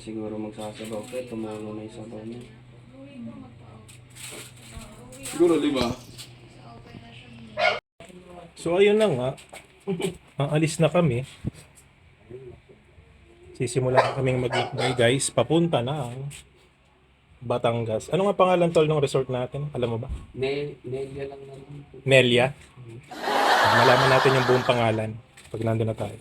siguro magsasabaw. Kaya tumulo na yung sabaw niya. Siguro lima. So ayun na nga. Aalis na kami. Sisimula na kaming maglakbay guys. Papunta na ang Batangas. Ano nga pangalan tol ng resort natin? Alam mo ba? Ne Nelia lang naman. Nelia. Malaman natin yung buong pangalan pag nandun na tayo.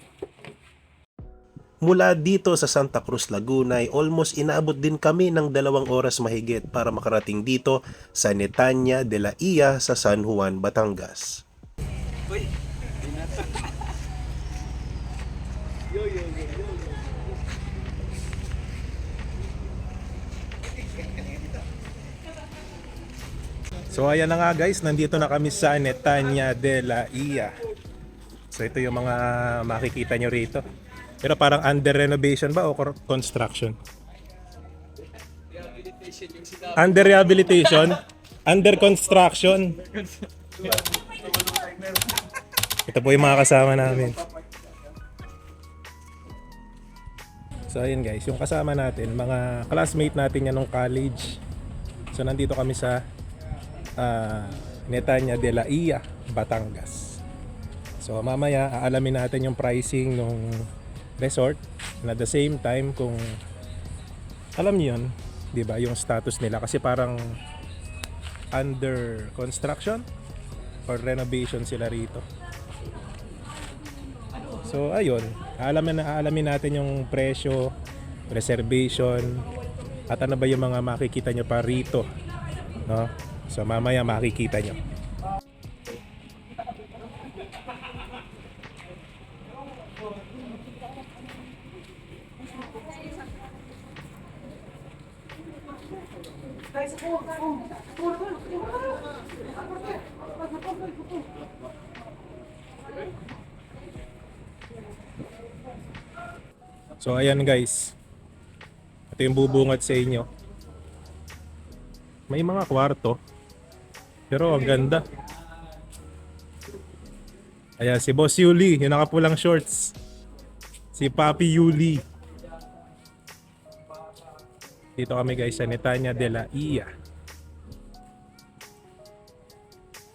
Mula dito sa Santa Cruz, Laguna ay almost inaabot din kami ng dalawang oras mahigit para makarating dito sa Netanya de la Ia sa San Juan, Batangas. So ayan na nga guys, nandito na kami sa Netanya de la Ia. So ito yung mga makikita nyo rito. Pero parang under renovation ba o construction? Under rehabilitation? Under construction? Ito po yung mga kasama namin. So ayun guys, yung kasama natin, mga classmate natin yan nung college. So nandito kami sa ah, Netanya de la Ia, Batangas. So mamaya aalamin natin yung pricing ng resort and at the same time kung alam niyo yun, 'di ba, yung status nila kasi parang under construction or renovation sila rito. So ayun, aalamin na aalamin natin yung presyo, reservation at ano ba yung mga makikita nyo pa rito, no? So mamaya makikita nyo. So ayan guys. Ito yung bubungat sa inyo. May mga kwarto. Pero ang ganda. Ayan, si Boss Yuli, yung nakapulang shorts. Si Papi Yuli. Dito kami guys sa Netanya de la Ia.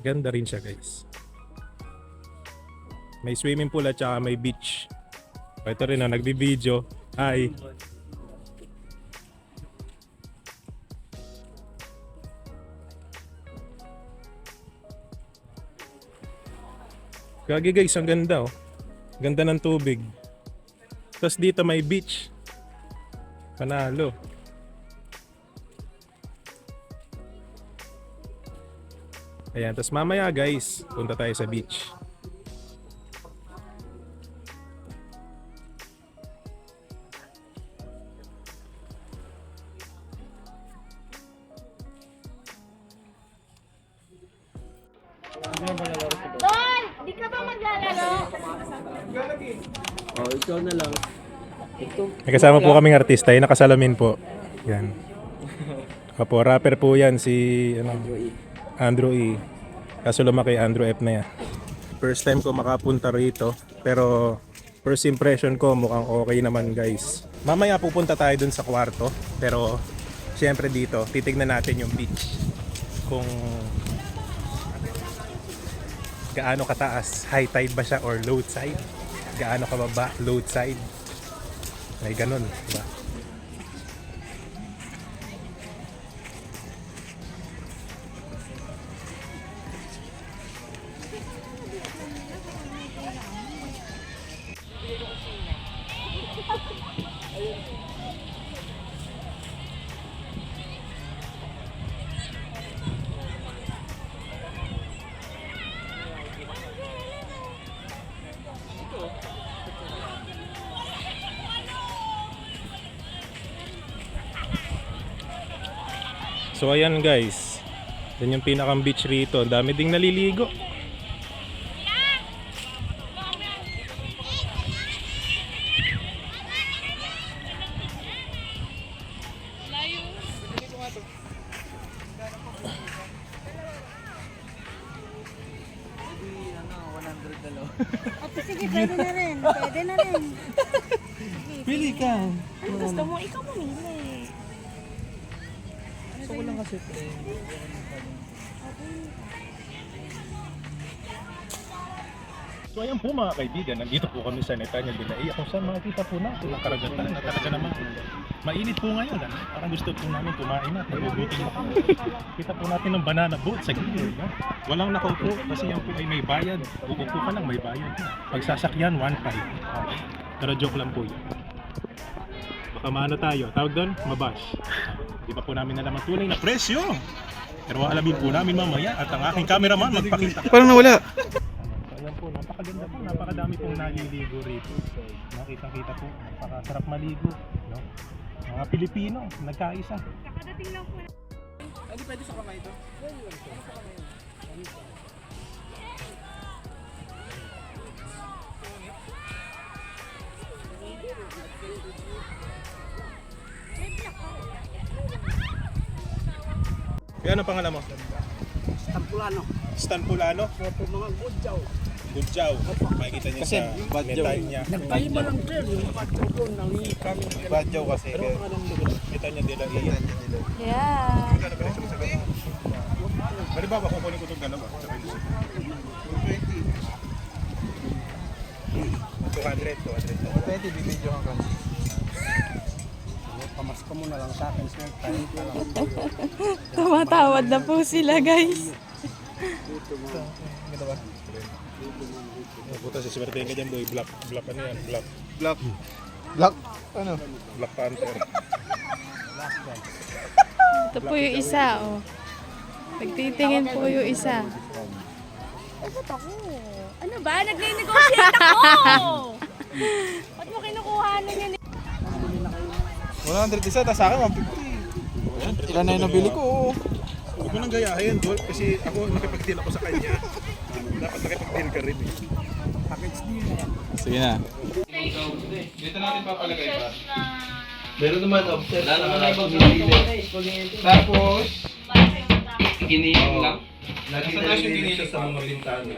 Ganda rin siya guys. May swimming pool at saka may beach. O, Ito rin na nagbi-video. Hi. Gagi guys, ang ganda oh. Ganda ng tubig. Tapos dito may beach. Panalo. Ayan, tapos mamaya guys, punta tayo sa beach. Di ka ba maglalaro? Oh, ikaw na lang. Ito. May kasama po kaming artista, yung nakasalamin po. Yan. Opo, rapper po yan si ano, Andrew E. Kaso lumaki Andrew F na yan. First time ko makapunta rito, pero first impression ko mukhang okay naman guys. Mamaya pupunta tayo dun sa kwarto, pero syempre dito, titignan natin yung beach. Kung gaano kataas, high tide ba siya or low tide? Gaano kababa, low tide? May ganun, di So ayan guys. Yan yung pinakang beach rito. Ang dami ding naliligo. O, sige, pwede na rin. Pwede na rin. Pili ka. gusto mo, ikaw mamili. Gusto ko lang kasi ito. So ayan po mga kaibigan, nandito po kami sa Netanya de la Ia kung saan makikita po natin ang karagatan na talaga naman mainit po ngayon. Ano? Parang gusto po namin kumain at nagugutin na kami. Kita po natin ng banana boat sa gilid. No? Walang nakaupo kasi yan po ay may bayad. Uupo ka lang may bayad. Pagsasakyan, 1.5. Okay. Pero joke lang po yun. Baka maano tayo, tawag doon, mabash. Di ba po namin alam ang tunay na presyo? Pero alamin po namin mamaya at ang aking cameraman magpakita. Parang nawala. Ayan po, napakaganda po, napakadami pong naliligo rito. Nakita-kita po, napakasarap maligo. No? Mga Pilipino, nagkaisa. Yan ang pangalan mo? Tampulano. Stan Pulano? Opo, mga gudyaw. Gudjaw. Makikita niyo sa metal niya. Nagpahiba lang sir, yung patro ko, nangi kami. Badyaw kasi. Kita niya dila iya. Yeah. Magkano presyo mo sa ganun? Bali ba, kukunin ko itong gano'n ba? Sa 25. 200, 200. Pwede, bibidyo ka kasi. Pamasko mo na lang sa akin sir, ka lang. Tumatawad na po sila, guys. Ganda ba? Puta, siswertein ka dyan boy. Black, black ano yan? Black, Black. Black. Ano? Black Panther. Ito po yung isa, oh. Nagtitingin po yung isa. Ano ba? Nagne-negotiate ako! Ba't mo kinukuha na yan? 100 isa, tapos sa akin 150. Ilan na yung nabili ko? Huwag mo nang gayahin, Dol, kasi ako nakipag-deal ako sa kanya. Dapat nakipag-deal ka rin eh. Sige na. Meron naman offset. Wala naman na ibang Tapos, ginihin lang. Lagi na yung siya sa mga bintana.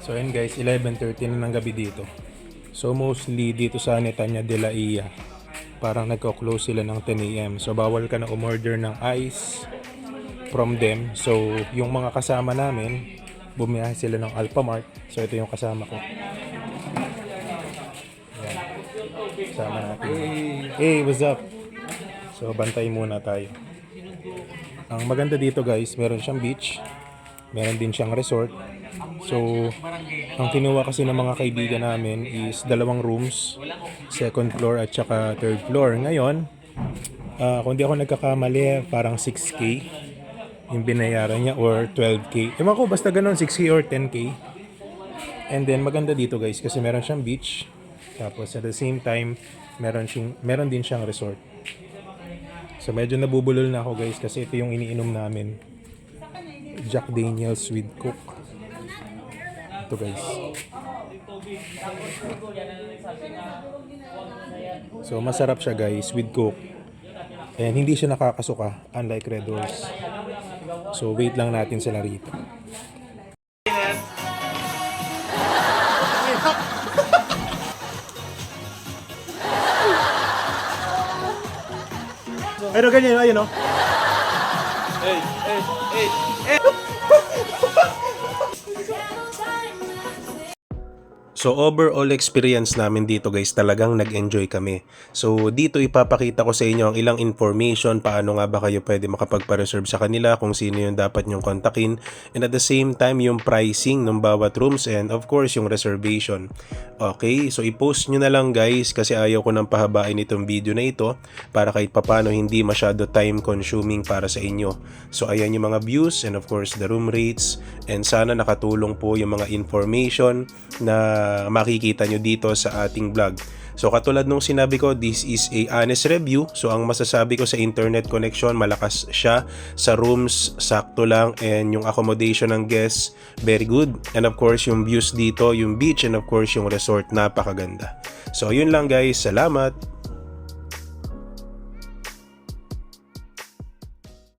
So ayun guys, 11.30 na ng gabi dito. So mostly dito sa Netanya de la Ia, parang nagko-close sila ng 10 a.m. So bawal ka na umorder ng ice from them. So yung mga kasama namin, bumiyahe sila ng Alphamart. So ito yung kasama ko. Ayan. Kasama natin. Hey, what's up? So bantay muna tayo. Ang maganda dito guys, meron siyang beach, meron din siyang resort. So, ang kinuha kasi ng mga kaibigan namin is dalawang rooms, second floor at saka third floor. Ngayon, ah, kung di ako nagkakamali, parang 6K yung binayaran niya or 12K. Ewan ko, basta ganun, 6K or 10K. And then, maganda dito guys kasi meron siyang beach. Tapos at the same time, meron, siyang, meron din siyang resort. So medyo nabubulol na ako guys kasi ito yung iniinom namin. Jack Daniels with Coke. Ito guys. So masarap siya guys with Coke. And hindi siya nakakasuka unlike Red Horse. So wait lang natin sila rito. Pero ganyan, ayun oh. So overall experience namin dito guys talagang nag-enjoy kami. So dito ipapakita ko sa inyo ang ilang information paano nga ba kayo pwede makapagpa-reserve sa kanila kung sino yung dapat nyong kontakin and at the same time yung pricing ng bawat rooms and of course yung reservation. Okay, so i-post nyo na lang guys kasi ayaw ko nang pahabain itong video na ito para kahit papano hindi masyado time consuming para sa inyo. So ayan yung mga views and of course the room rates and sana nakatulong po yung mga information na makikita nyo dito sa ating vlog. So katulad nung sinabi ko, this is a honest review. So ang masasabi ko sa internet connection, malakas siya. Sa rooms, sakto lang. And yung accommodation ng guests, very good. And of course, yung views dito, yung beach, and of course, yung resort, napakaganda. So yun lang guys, salamat!